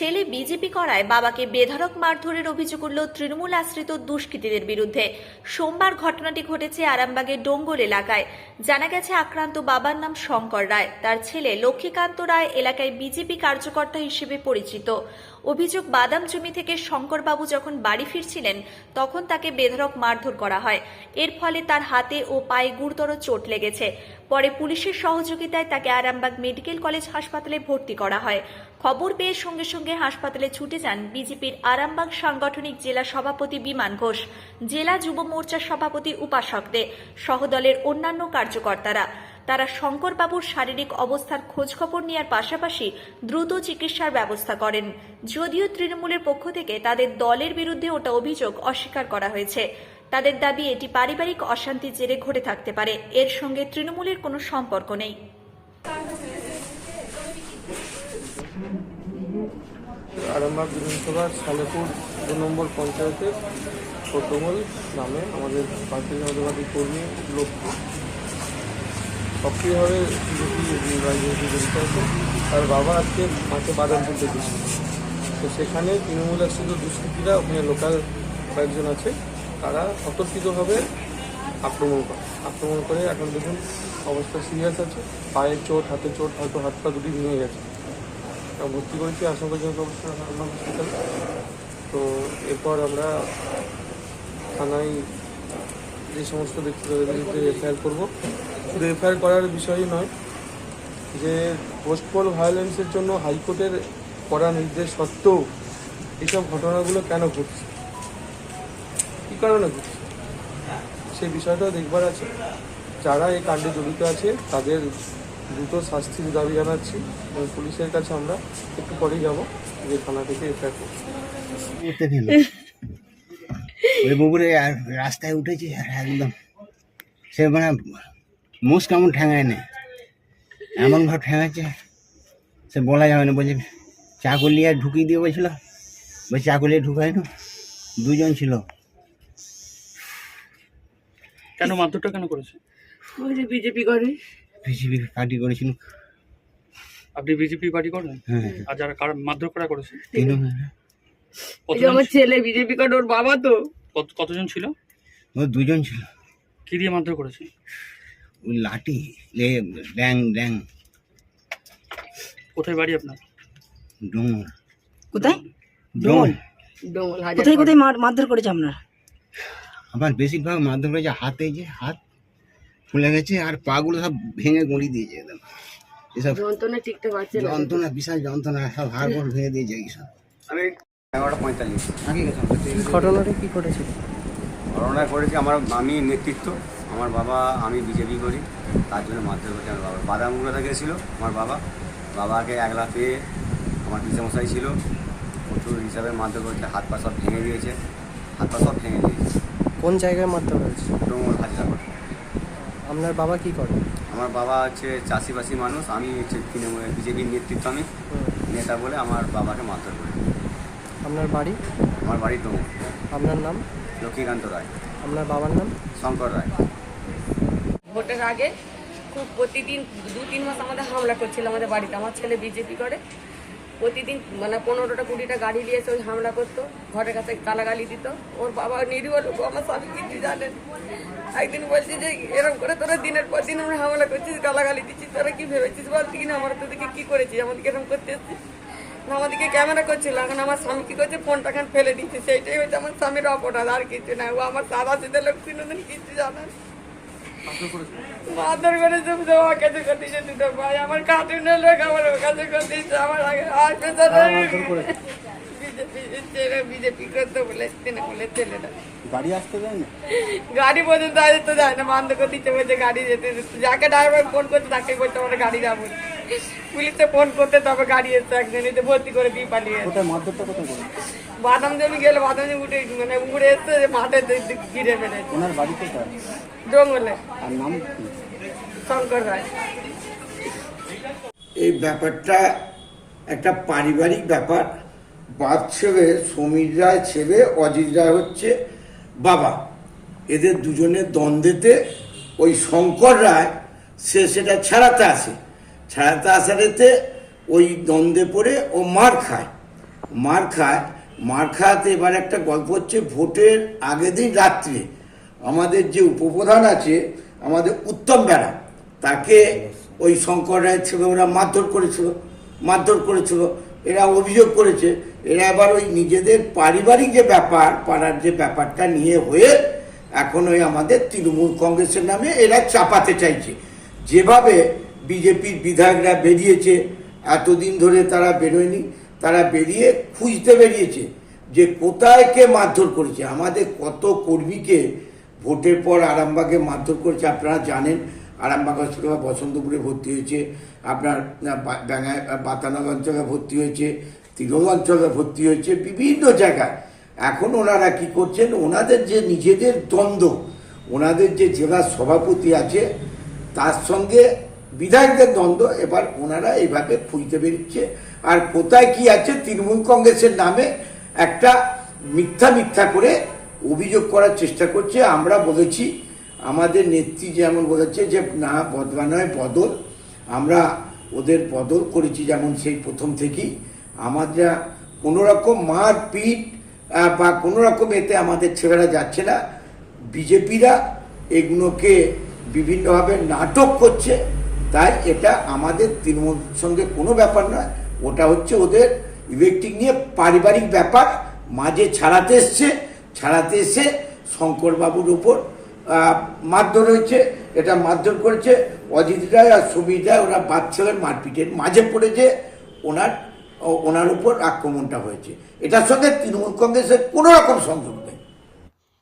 ছেলে বিজেপি করায় বাবাকে বেধড়ক মারধরের অভিযোগ উঠল তৃণমূল আশ্রিত দুষ্কৃতীদের বিরুদ্ধে। সোমবার ঘটনাটি ঘটেছে আরামবাগের ডোঙ্গর এলাকায়। জানা গেছে, আক্রান্ত বাবার নাম শঙ্কর রায়। তার ছেলে লক্ষ্মীকান্ত রায় এলাকায় বিজেপি কার্যকর্তা হিসেবে পরিচিত। অভিযোগ, বাদাম জমি থেকে শঙ্করবাবু যখন বাড়ি ফিরছিলেন, তখন তাকে বেধড়ক মারধর করা হয়। এর ফলে তার হাতে ও পায়ে গুরুতর চোট লেগেছে। পরে পুলিশের সহযোগিতায় তাকে আরামবাগ মেডিকেল কলেজ হাসপাতালে ভর্তি করা হয়। খবর পেয়ে সঙ্গে সঙ্গে হাসপাতালে ছুটে যান বিজেপির আরামবাগ সাংগঠনিক জেলা সভাপতি বিমান ঘোষ। জেলা যুব মোর্চার সভাপতি উপাসক দে সহদলের অন্যান্য কার্যকর্তারা। তারা শঙ্করবাবুর শারীরিক অবস্থার খোঁজখবর নেওয়ার পাশাপাশি দ্রুত চিকিৎসার ব্যবস্থা করেন। যদিও তৃণমূলের পক্ষ থেকে তাদের দলের বিরুদ্ধে ওটা অভিযোগ অস্বীকার করা হয়েছে। তাদের দাবি, এটি পারিবারিক অশান্তির জেরে ঘটে থাকতে পারে। এর সঙ্গে তৃণমূলের কোনো সম্পর্ক নেই। আরামবাগ বিধানসভার সালেপুর দু নম্বর পঞ্চায়েতের ছোটমল নামে আমাদের পার্টির সমাজবাদী কর্মী লক্ষ্য সক্রিয়ভাবে রাজনীতি জড়িত আছে তার বাবা আজকে মাকে বাদাম তুলতে গেছিল তো সেখানে তৃণমূল আশ্রিত দুষ্কৃতীরা ওখানে লোকাল কয়েকজন আছে। তারা অতর্কিতভাবে আক্রমণ করে। আক্রমণ করে এখন দেখুন অবস্থা সিরিয়াস আছে। পায়ে চোট, হাতে চোট, হয়তো হাত পা দুটি ভেঙে গেছে। ভর্তি করেছি, আশঙ্কাজনক অবস্থা হসপিটাল তো এরপর আমরা থানায় যে সমস্ত ব্যক্তি তাদের বিরুদ্ধে এফআইআর করব। শুধু এফআইআর করার বিষয়ই নয়, যে পোস্টপল ভায়োলেন্সের জন্য হাইকোর্টের করা নির্দেশ সত্ত্বেও এইসব ঘটনাগুলো কেন ঘটছে? কী কারণে ঘটছে? সেই বিষয়টাও দেখবার আছে। যারা এই কাণ্ডে জড়িত আছে, তাদের দ্রুত শাস্তির দাবি জানাচ্ছি এবং পুলিশের কাছে আমরা একটু পরেই যাব, যে থানা থেকে এফআইআর করছি ওই বগুড়ে রাস্তায় উঠেছি একদম। সে মানে মুস কেমন ঠেঙায় না। এমন ভাব ঠেঙাচ্ছে, সে বলা যাবে না। বলছে চাকুলিয়া ঢুকিয়ে দিয়ে বলছিল বলছে চাকুলিয়া ঢুকাই না দুজন ছিল। কেন মারধরটা কেন করেছে? ওই যে বিজেপি করে। বিজেপি পার্টি করেছিল। আপনি বিজেপি পার্টি করেন? হ্যাঁ। আর যারা কার মারধর করা করেছে? তিন এই যে আমার ছেলে? বিজেপি করে ওর বাবা তো। কত- কতজন ছিল? ও দুজন ছিল। কি দিয়ে মারধর করেছে? ওই লাঠি লে ড্যাং ড্যাং কোথায় বাড়ি আপনার? ডোঙর। কোথায়? ডোঙর। ডোমল হাজার কোথায় কোথায় মারধর করেছে আপনার? আমার বেশিরভাগ মাধ্যম রয়েছে হাতে যে হাত ফুলে গেছে আর পাগুলো সব ভেঙে গুঁড়ি দিয়েছে একদম এসব যন্ত্রণা টিকতে পারছে যন্ত্রণা বিশাল যন্ত্রণা সব হাড় গোড় ভেঙে দিয়েছে এইসব। আমি এগারোটা পঁয়তাল্লিশ। আগে ঘটনাটা কি করেছে করোনা করেছি আমার আমি নেতৃত্ব আমার বাবা আমি বিজেপি করি তার জন্য মারধর করছি আমার বাবা। বাদামগুলোতে গেছিল আমার বাবা। বাবাকে একলা পেয়ে আমার পিসামশাই ছিল। প্রচুর হিসাবে মারধর করেছে হাত পা সব ভেঙে দিয়েছে হাত পা সব ভেঙে দিয়েছে। কোন জায়গায় মারতে হয়েছে? ডোমর আপনার বাবা কি করে? আমার বাবা হচ্ছে চাষিবাসী মানুষ আমি হচ্ছে তৃণমূল বিজেপির নেতৃত্ব আমি নেতা বলে আমার বাবাকে মারধর করি। আপনার বাড়ি? আমার বাড়ি ডোমর আপনার নাম? লক্ষ্মীকান্ত রায়। আপনার বাবার নাম? শঙ্কর রায়। ভোটের আগে খুব প্রতিদিন দু তিন মাস আমাদের হামলা করছিল আমাদের বাড়িতে। আমার ছেলে বিজেপি করে প্রতিদিন মানে পনেরোটা কুড়িটা গাড়ি নিয়ে এসে ওই হামলা করতো, ঘরের কাছে গালাগালি দিত। ওর বাবা নিরীহ লোক, আমার স্বামী কিছু জানেন একদিন বলছি যে এরকম করে তোরা দিনের পর দিন আমরা হামলা করছিস, গালাগালি দিচ্ছিস, তোরা কি ভেবেছিস বল? দিন আমরা তোদেরকে কি করেছিস? আমাদেরকে এরকম করতে এসছিস? আমাদেরকে ক্যামেরা করছিল। এখন আমার স্বামী কি করছে? ফোনটা খান ফেলে দিচ্ছে। সেইটাই হচ্ছে আমার স্বামীর অপরাধ, আর কিছু না। ও আমার সাদা সিধে লোক, কোনোদিন কিছু জানে না। মারধর করে সব সব আমার কাছে করে দিয়েছে দুটো ভাই আমার কার্টুনের লোক আমার কাছে করে দিয়েছে আমার আগে পেছনে বিজেপি করতে বলে তৃণমূলের ছেলেরা গাড়ি আসতে দেয় না গাড়ি পর্যন্ত আজ তো যায় না বন্ধ করে দিচ্ছে বলছে গাড়ি যেতে যাকে ড্রাইভার ফোন করছে তাকে বলছে আমার গাড়ি যাব। পুলিশে ফোন করতে তবে গাড়ি এসে একদিন এতে ভর্তি করে দিয়ে পালিয়ে। কোথায় মারধরটা কোথায় বাদাম জমি গেলে বাদাম জমি উঠে মানে উড়ে এসছে মাঠে গিরে ফেলেছে। ওনার বাড়ি কোথায় জঙ্গলে। আর নাম শঙ্কর রায়। এই ব্যাপারটা একটা পারিবারিক ব্যাপার। বাপ ছেলে সমীর রায় ছেলে অজিত রায় হচ্ছে বাবা। এদের দুজনের দ্বন্দ্বেতে ওই শঙ্কর রায় সে সেটা ছাড়াতে আসে। ছাড়াতে আসারেতে ওই দ্বন্দ্বে পড়ে ও মার খায়। মার খায় মার খাওয়াতে এবার একটা গল্প হচ্ছে ভোটের আগের দিন রাত্রে। আমাদের যে উপপ্রধান আছে, আমাদের উত্তম বেড়া, তাকে ওই শঙ্কর রায়ের ছেলে ওরা মারধর করেছিল মারধর করেছিল, এরা অভিযোগ করেছে। এরা এবার ওই নিজেদের পারিবারিক যে ব্যাপার, পাড়ার যে ব্যাপারটা নিয়ে হয়ে এখন ওই আমাদের তৃণমূল কংগ্রেসের নামে এরা চাপাতে চাইছে। যেভাবে বিজেপির বিধায়করা বেরিয়েছে, এতদিন ধরে তারা বেরোয়নি। তারা বেরিয়ে খুঁজতে বেরিয়েছে যে কোথায় কে মারধর করেছে। আমাদের কত কর্মীকে ভোটের পর আরামবাগে মারধর করেছে, আপনারা জানেন, আরামবাগ হসপিটালে বসন্তপুরে ভর্তি হয়েছে, আপনার ব্যাঙায় বাতানগর ভর্তি হয়েছে তিরোল অঞ্চলে ভর্তি হয়েছে, বিভিন্ন জায়গায়। এখন ওনারা কি করছেন, ওনাদের যে নিজেদের দ্বন্দ্ব, ওনাদের যে জেলা সভাপতি আছে, তার সঙ্গে বিধায়কদের দ্বন্দ্ব এবার ওনারা এইভাবে খুঁজতে বেরিয়েছে। আর কোথায় কি আছে? তৃণমূল কংগ্রেসের নামে একটা মিথ্যা মিথ্যা করে অভিযোগ করার চেষ্টা করছে। আমরা বলেছি আমাদের নেত্রী যেমন বলেছে যে না বদলা নয় বদল। আমরা ওদের বদল করেছি যেমন সেই প্রথম থেকেই। আমরা কোনো রকম মার পিট আহ, বা কোনো রকম এতে আমাদের ছেলেরা যাচ্ছে না। বিজেপিরা এগুলোকে বিভিন্নভাবে নাটক করছে। তাই এটা আমাদের তৃণমূল সঙ্গে কোনো ব্যাপার নয়। ওটা হচ্ছে ওদের ইলেকট্রিক নিয়ে পারিবারিক ব্যাপার। মাঝে ছাড়াতে এসছে, ছাড়াতে এসে শঙ্করবাবুর উপর মারধর হয়েছে। এটা মারধর করেছে অজিত রায় আর সুমিত রায়। ওরা বাচ্চাদের মারপিটের মাঝে পড়েছে। ওনার, ও- ওনার উপর আক্রমণটা হয়েছে। এটার সঙ্গে তৃণমূল কংগ্রেসের কোনো রকম সংযোগ নেই।